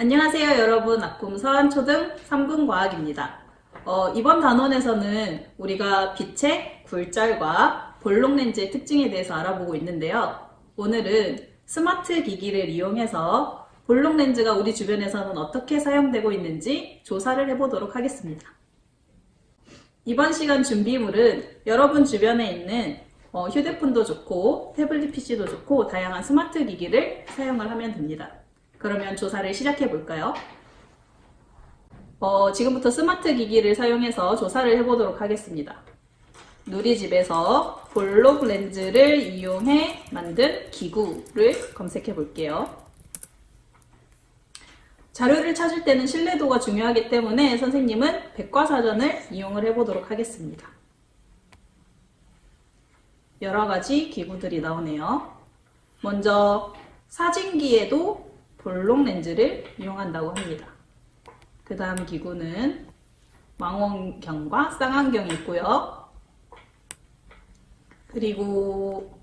안녕하세요 여러분 아꿈선 초등 3분 과학입니다. 어, 이번 단원에서는 우리가 빛의 굴절과 볼록 렌즈의 특징에 대해서 알아보고 있는데요. 오늘은 스마트 기기를 이용해서 볼록 렌즈가 우리 주변에서는 어떻게 사용되고 있는지 조사를 해보도록 하겠습니다. 이번 시간 준비물은 여러분 주변에 있는 어, 휴대폰도 좋고 태블릿 PC도 좋고 다양한 스마트 기기를 사용을 하면 됩니다. 그러면 조사를 시작해 볼까요? 어, 지금부터 스마트 기기를 사용해서 조사를 해보도록 하겠습니다. 누리집에서 볼록 렌즈를 이용해 만든 기구를 검색해 볼게요. 자료를 찾을 때는 신뢰도가 중요하기 때문에 선생님은 백과사전을 이용을 해보도록 하겠습니다. 여러 가지 기구들이 나오네요. 먼저 사진기에도 볼록 렌즈를 이용한다고 합니다. 그 다음 기구는 망원경과 쌍안경이 있고요. 그리고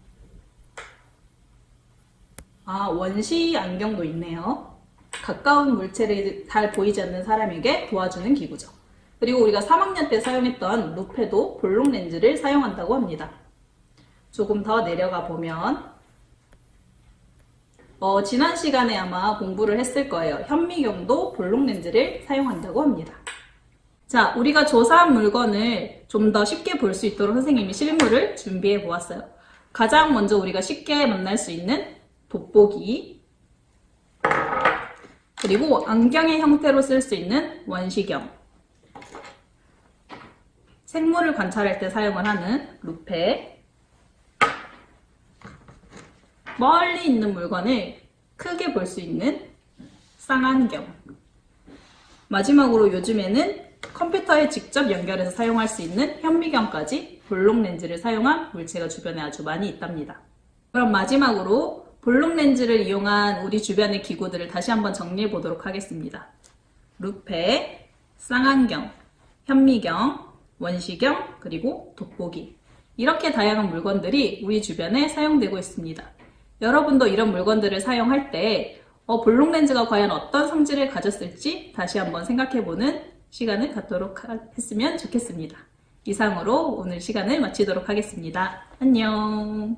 아 원시 안경도 있네요. 가까운 물체를 잘 보이지 않는 사람에게 도와주는 기구죠. 그리고 우리가 3학년 때 사용했던 루페도 볼록 렌즈를 사용한다고 합니다. 조금 더 내려가 보면 어, 지난 시간에 아마 공부를 했을 거예요. 현미경도 볼록 렌즈를 사용한다고 합니다. 자, 우리가 조사한 물건을 좀 더 쉽게 볼 수 있도록 선생님이 실물을 준비해 보았어요. 가장 먼저 우리가 쉽게 만날 수 있는 돋보기, 그리고 안경의 형태로 쓸 수 있는 원시경, 생물을 관찰할 때 사용을 하는 루페, 멀리 있는 물건을 크게 볼 수 있는 쌍안경. 마지막으로 요즘에는 컴퓨터에 직접 연결해서 사용할 수 있는 현미경까지 볼록 렌즈를 사용한 물체가 주변에 아주 많이 있답니다. 그럼 마지막으로 볼록 렌즈를 이용한 우리 주변의 기구들을 다시 한번 정리해 보도록 하겠습니다. 루페, 쌍안경, 현미경, 원시경, 그리고 돋보기. 이렇게 다양한 물건들이 우리 주변에 사용되고 있습니다. 여러분도 이런 물건들을 사용할 때 어, 볼록 렌즈가 과연 어떤 성질을 가졌을지 다시 한번 생각해보는 시간을 갖도록 하- 했으면 좋겠습니다. 이상으로 오늘 시간을 마치도록 하겠습니다. 안녕.